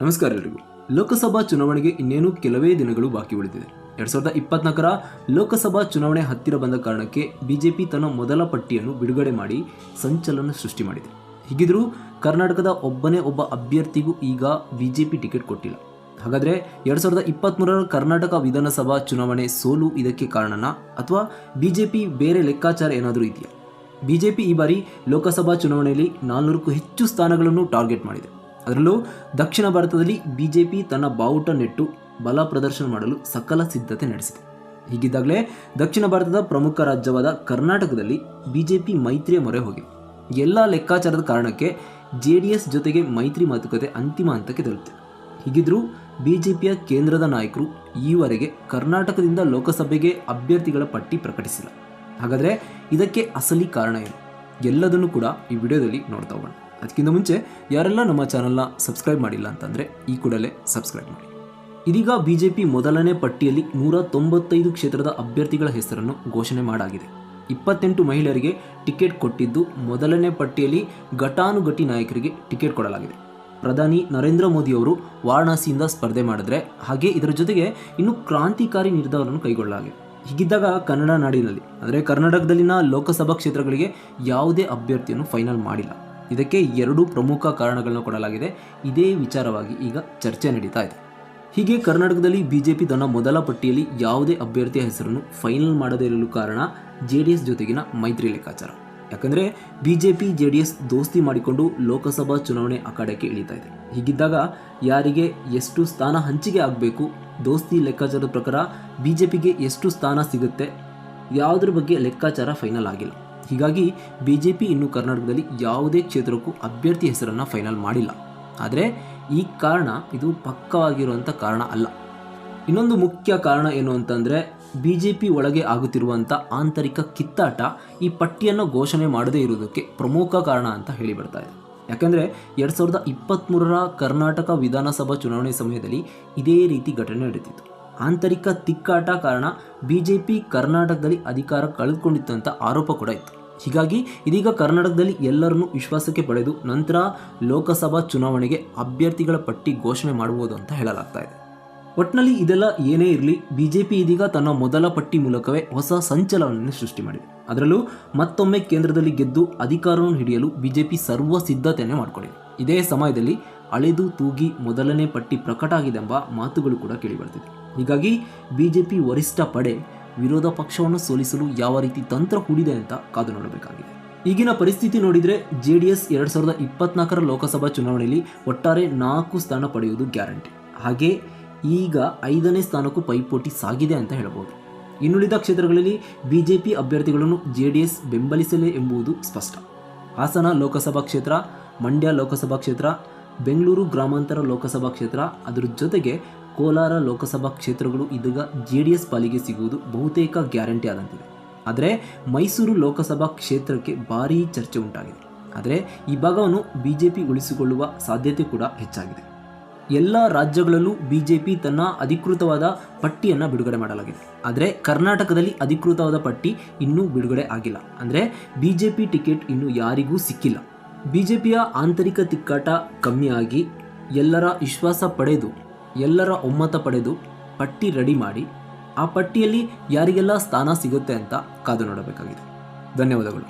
ನಮಸ್ಕಾರ ಎಲ್ರಿಗೂ. ಲೋಕಸಭಾ ಚುನಾವಣೆಗೆ ಇನ್ನೇನು ಕೆಲವೇ ದಿನಗಳು ಬಾಕಿ ಉಳಿದಿದೆ. ಎರಡ್ ಸಾವಿರದ ಇಪ್ಪತ್ನಾಲ್ಕರ ಲೋಕಸಭಾ ಚುನಾವಣೆ ಹತ್ತಿರ ಬಂದ ಕಾರಣಕ್ಕೆ ಬಿಜೆಪಿ ತನ್ನ ಮೊದಲ ಪಟ್ಟಿಯನ್ನು ಬಿಡುಗಡೆ ಮಾಡಿ ಸಂಚಲನ ಸೃಷ್ಟಿ ಮಾಡಿದೆ. ಹೀಗಿದ್ರೂ ಕರ್ನಾಟಕದ ಒಬ್ಬನೇ ಒಬ್ಬ ಅಭ್ಯರ್ಥಿಗೂ ಈಗ ಬಿಜೆಪಿ ಟಿಕೆಟ್ ಕೊಟ್ಟಿಲ್ಲ. ಹಾಗಾದ್ರೆ ಎರಡ್ ಸಾವಿರದ ಇಪ್ಪತ್ತ್ಮೂರರ ಕರ್ನಾಟಕ ವಿಧಾನಸಭಾ ಚುನಾವಣೆ ಸೋಲು ಇದಕ್ಕೆ ಕಾರಣನಾ ಅಥವಾ ಬಿಜೆಪಿ ಬೇರೆ ಲೆಕ್ಕಾಚಾರ ಏನಾದರೂ ಇದೆಯಾ? ಬಿಜೆಪಿ ಈ ಬಾರಿ ಲೋಕಸಭಾ ಚುನಾವಣೆಯಲ್ಲಿ ನಾಲ್ನೂರಕ್ಕೂ ಹೆಚ್ಚು ಸ್ಥಾನಗಳನ್ನು ಟಾರ್ಗೆಟ್ ಮಾಡಿದೆ. ಅದರಲ್ಲೂ ದಕ್ಷಿಣ ಭಾರತದಲ್ಲಿ ಬಿ ಜೆ ಪಿ ತನ್ನ ಬಾವುಟ ನೆಟ್ಟು ಬಲ ಪ್ರದರ್ಶನ ಮಾಡಲು ಸಕಲ ಸಿದ್ಧತೆ ನಡೆಸಿದೆ. ಹೀಗಿದ್ದಾಗಲೇ ದಕ್ಷಿಣ ಭಾರತದ ಪ್ರಮುಖ ರಾಜ್ಯವಾದ ಕರ್ನಾಟಕದಲ್ಲಿ ಬಿ ಜೆ ಪಿ ಮೈತ್ರಿಯ ಮೊರೆ ಹೋಗಿದೆ. ಎಲ್ಲ ಲೆಕ್ಕಾಚಾರದ ಕಾರಣಕ್ಕೆ ಜೆ ಡಿ ಎಸ್ ಜೊತೆಗೆ ಮೈತ್ರಿ ಮಾತುಕತೆ ಅಂತಿಮ ಹಂತಕ್ಕೆ ತಲುಪಿದೆ ಹೀಗಿದ್ರೂ ಬಿಜೆಪಿಯ ಕೇಂದ್ರದ ನಾಯಕರು ಈವರೆಗೆ ಕರ್ನಾಟಕದಿಂದ ಲೋಕಸಭೆಗೆ ಅಭ್ಯರ್ಥಿಗಳ ಪಟ್ಟಿ ಪ್ರಕಟಿಸಿಲ್ಲ. ಹಾಗಾದರೆ ಇದಕ್ಕೆ ಅಸಲಿ ಕಾರಣ ಏನು? ಎಲ್ಲದನ್ನು ಕೂಡ ಈ ವಿಡಿಯೋದಲ್ಲಿ ನೋಡ್ತಾ ಹೋಗೋಣ. ಅದಕ್ಕಿಂತ ಮುಂಚೆ ಯಾರೆಲ್ಲ ನಮ್ಮ ಚಾನಲ್ನ ಸಬ್ಸ್ಕ್ರೈಬ್ ಮಾಡಿಲ್ಲ ಅಂತಂದರೆ ಈ ಕೂಡಲೇ ಸಬ್ಸ್ಕ್ರೈಬ್ ಮಾಡಿ. ಇದೀಗ ಬಿಜೆಪಿ ಮೊದಲನೇ ಪಟ್ಟಿಯಲ್ಲಿ ನೂರ ತೊಂಬತ್ತೈದು ಕ್ಷೇತ್ರದ ಅಭ್ಯರ್ಥಿಗಳ ಹೆಸರನ್ನು ಘೋಷಣೆ ಮಾಡಾಗಿದೆ. ಇಪ್ಪತ್ತೆಂಟು ಮಹಿಳೆಯರಿಗೆ ಟಿಕೆಟ್ ಕೊಟ್ಟಿದ್ದು ಮೊದಲನೇ ಪಟ್ಟಿಯಲ್ಲಿ ಘಟಾನುಘಟಿ ನಾಯಕರಿಗೆ ಟಿಕೆಟ್ ಕೊಡಲಾಗಿದೆ. ಪ್ರಧಾನಿ ನರೇಂದ್ರ ಮೋದಿ ಅವರು ವಾರಣಾಸಿಯಿಂದ ಸ್ಪರ್ಧೆ ಮಾಡಿದ್ರೆ ಹಾಗೆ ಇದರ ಜೊತೆಗೆ ಇನ್ನು ಕ್ರಾಂತಿಕಾರಿ ನಿರ್ಧಾರವನ್ನು ಕೈಗೊಳ್ಳಲಾಗಿದೆ. ಹೀಗಿದ್ದಾಗ ಕನ್ನಡ ನಾಡಿನಲ್ಲಿ, ಅಂದರೆ ಕರ್ನಾಟಕದಲ್ಲಿನ ಲೋಕಸಭಾ ಕ್ಷೇತ್ರಗಳಿಗೆ ಯಾವುದೇ ಅಭ್ಯರ್ಥಿಯನ್ನು ಫೈನಲ್ ಮಾಡಿಲ್ಲ. ಇದಕ್ಕೆ ಎರಡು ಪ್ರಮುಖ ಕಾರಣಗಳನ್ನು ಕೊಡಲಾಗಿದೆ. ಇದೇ ವಿಚಾರವಾಗಿ ಈಗ ಚರ್ಚೆ ನಡೀತಾ ಇದೆ. ಹೀಗೆ ಕರ್ನಾಟಕದಲ್ಲಿ ಬಿಜೆಪಿ ತನ್ನ ಮೊದಲ ಪಟ್ಟಿಯಲ್ಲಿ ಯಾವುದೇ ಅಭ್ಯರ್ಥಿಯ ಹೆಸರನ್ನು ಫೈನಲ್ ಮಾಡದೇ ಇರಲು ಕಾರಣ ಜೆ ಡಿ ಎಸ್ ಜೊತೆಗಿನ ಮೈತ್ರಿ ಲೆಕ್ಕಾಚಾರ. ಯಾಕಂದರೆ ಬಿಜೆಪಿ ಜೆ ಡಿ ಎಸ್ ದೋಸ್ತಿ ಮಾಡಿಕೊಂಡು ಲೋಕಸಭಾ ಚುನಾವಣೆ ಅಖಾಡಕ್ಕೆ ಇಳಿತಾ ಇದೆ. ಹೀಗಿದ್ದಾಗ ಯಾರಿಗೆ ಎಷ್ಟು ಸ್ಥಾನ ಹಂಚಿಕೆ ಆಗಬೇಕು, ದೋಸ್ತಿ ಲೆಕ್ಕಾಚಾರದ ಪ್ರಕಾರ ಬಿಜೆಪಿಗೆ ಎಷ್ಟು ಸ್ಥಾನ ಸಿಗುತ್ತೆ, ಯಾವುದ್ರ ಬಗ್ಗೆ ಲೆಕ್ಕಾಚಾರ ಫೈನಲ್ ಆಗಿಲ್ಲ. ಹೀಗಾಗಿ ಬಿಜೆಪಿ ಇನ್ನು ಕರ್ನಾಟಕದಲ್ಲಿ ಯಾವುದೇ ಕ್ಷೇತ್ರಕ್ಕೂ ಅಭ್ಯರ್ಥಿ ಹೆಸರನ್ನು ಫೈನಲ್ ಮಾಡಿಲ್ಲ. ಆದರೆ ಈ ಕಾರಣ ಇದು ಪಕ್ಕವಾಗಿರುವಂಥ ಕಾರಣ ಅಲ್ಲ. ಇನ್ನೊಂದು ಮುಖ್ಯ ಕಾರಣ ಏನು ಅಂತಂದರೆ ಬಿ ಜೆ ಪಿ ಒಳಗೆ ಆಗುತ್ತಿರುವಂಥ ಆಂತರಿಕ ಕಿತ್ತಾಟ ಈ ಪಟ್ಟಿಯನ್ನು ಘೋಷಣೆ ಮಾಡದೇ ಇರುವುದಕ್ಕೆ ಪ್ರಮುಖ ಕಾರಣ ಅಂತ ಹೇಳಿ ಬರ್ತಾ ಇದೆ. ಯಾಕೆಂದರೆ ಎರಡು ಸಾವಿರದ ಇಪ್ಪತ್ತ್ಮೂರರ ಕರ್ನಾಟಕ ವಿಧಾನಸಭಾ ಚುನಾವಣೆ ಸಮಯದಲ್ಲಿ ಇದೇ ರೀತಿ ಘಟನೆ ನಡೆದಿತ್ತು ಆಂತರಿಕ ತಿಕ್ಕಾಟ ಕಾರಣ ಬಿ ಜೆ ಪಿ ಕರ್ನಾಟಕದಲ್ಲಿ ಅಧಿಕಾರ ಕಳೆದುಕೊಂಡಿತ್ತು ಅಂತ ಆರೋಪ ಕೂಡ ಇತ್ತು. ಹೀಗಾಗಿ ಇದೀಗ ಕರ್ನಾಟಕದಲ್ಲಿ ಎಲ್ಲರನ್ನೂ ವಿಶ್ವಾಸಕ್ಕೆ ಪಡೆದು ನಂತರ ಲೋಕಸಭಾ ಚುನಾವಣೆಗೆ ಅಭ್ಯರ್ಥಿಗಳ ಪಟ್ಟಿ ಘೋಷಣೆ ಮಾಡಬಹುದು ಅಂತ ಹೇಳಲಾಗ್ತಾ ಇದೆ. ಒಟ್ನಲ್ಲಿ ಇದೆಲ್ಲ ಏನೇ ಇರಲಿ, ಬಿಜೆಪಿ ಇದೀಗ ತನ್ನ ಮೊದಲ ಪಟ್ಟಿ ಮೂಲಕವೇ ಹೊಸ ಸಂಚಲನವನ್ನು ಸೃಷ್ಟಿ ಮಾಡಿದೆ. ಅದರಲ್ಲೂ ಮತ್ತೊಮ್ಮೆ ಕೇಂದ್ರದಲ್ಲಿ ಗೆದ್ದು ಅಧಿಕಾರವನ್ನು ಹಿಡಿಯಲು ಬಿಜೆಪಿ ಸರ್ವ ಸಿದ್ಧತೆಯನ್ನು ಮಾಡಿಕೊಂಡಿದೆ. ಇದೇ ಸಮಯದಲ್ಲಿ ಅಳೆದು ತೂಗಿ ಮೊದಲನೇ ಪಟ್ಟಿ ಪ್ರಕಟ ಆಗಿದೆ ಎಂಬ ಮಾತುಗಳು ಕೂಡ ಕೇಳಿಬರ್ತಿದೆ ಹೀಗಾಗಿ ಬಿಜೆಪಿ ವರಿಷ್ಠ ಪಡೆ ವಿರೋಧ ಪಕ್ಷವನ್ನು ಸೋಲಿಸಲು ಯಾವ ರೀತಿ ತಂತ್ರ ಹೂಡಿದೆ ಅಂತ ಕಾದು ನೋಡಬೇಕಾಗಿದೆ. ಈಗಿನ ಪರಿಸ್ಥಿತಿ ನೋಡಿದರೆ ಜೆ ಡಿ ಎಸ್ ಎರಡು ಸಾವಿರದ ಇಪ್ಪತ್ನಾಲ್ಕರ ಲೋಕಸಭಾ ಚುನಾವಣೆಯಲ್ಲಿ ಒಟ್ಟಾರೆ ನಾಲ್ಕು ಸ್ಥಾನ ಪಡೆಯುವುದು ಗ್ಯಾರಂಟಿ. ಹಾಗೆ ಈಗ ಐದನೇ ಸ್ಥಾನಕ್ಕೂ ಪೈಪೋಟಿ ಸಾಗಿದೆ ಅಂತ ಹೇಳಬಹುದು ಇನ್ನುಳಿದ ಕ್ಷೇತ್ರಗಳಲ್ಲಿ ಬಿಜೆಪಿ ಅಭ್ಯರ್ಥಿಗಳನ್ನು ಜೆ ಡಿ ಎಸ್ ಬೆಂಬಲಿಸಲೇ ಎಂಬುದು ಸ್ಪಷ್ಟ. ಹಾಸನ ಲೋಕಸಭಾ ಕ್ಷೇತ್ರ, ಮಂಡ್ಯ ಲೋಕಸಭಾ ಕ್ಷೇತ್ರ, ಬೆಂಗಳೂರು ಗ್ರಾಮಾಂತರ ಲೋಕಸಭಾ ಕ್ಷೇತ್ರ, ಅದರ ಜೊತೆಗೆ ಕೋಲಾರ ಲೋಕಸಭಾ ಕ್ಷೇತ್ರಗಳು ಇದೀಗ ಜೆ ಡಿ ಎಸ್ ಪಾಲಿಗೆ ಸಿಗುವುದು ಬಹುತೇಕ ಗ್ಯಾರಂಟಿ ಆದಂತಿದೆ. ಆದರೆ ಮೈಸೂರು ಲೋಕಸಭಾ ಕ್ಷೇತ್ರಕ್ಕೆ ಭಾರೀ ಚರ್ಚೆ ಉಂಟಾಗಿದೆ. ಆದರೆ ಈ ಭಾಗವನ್ನು ಬಿ ಜೆ ಪಿ ಉಳಿಸಿಕೊಳ್ಳುವ ಸಾಧ್ಯತೆ ಕೂಡ ಹೆಚ್ಚಾಗಿದೆ. ಎಲ್ಲ ರಾಜ್ಯಗಳಲ್ಲೂ ಬಿ ಜೆ ಪಿ ತನ್ನ ಅಧಿಕೃತವಾದ ಪಟ್ಟಿಯನ್ನು ಬಿಡುಗಡೆ ಮಾಡಲಾಗಿದೆ. ಆದರೆ ಕರ್ನಾಟಕದಲ್ಲಿ ಅಧಿಕೃತವಾದ ಪಟ್ಟಿ ಇನ್ನೂ ಬಿಡುಗಡೆ ಆಗಿಲ್ಲ. ಅಂದರೆ ಬಿ ಜೆ ಪಿ ಟಿಕೆಟ್ ಇನ್ನೂ ಯಾರಿಗೂ ಸಿಕ್ಕಿಲ್ಲ. ಬಿ ಜೆ ಪಿಯ ಆಂತರಿಕ ತಿಕ್ಕಾಟ ಕಮ್ಮಿಯಾಗಿ ಎಲ್ಲರ ವಿಶ್ವಾಸ ಪಡೆದು ಎಲ್ಲರ ಒಮ್ಮತ ಪಡೆದು ಪಟ್ಟಿ ರೆಡಿ ಮಾಡಿ, ಆ ಪಟ್ಟಿಯಲ್ಲಿ ಯಾರಿಗೆಲ್ಲ ಸ್ಥಾನ ಸಿಗುತ್ತೆ ಅಂತ ಕಾದು ನೋಡಬೇಕಾಗಿದೆ. ಧನ್ಯವಾದಗಳು.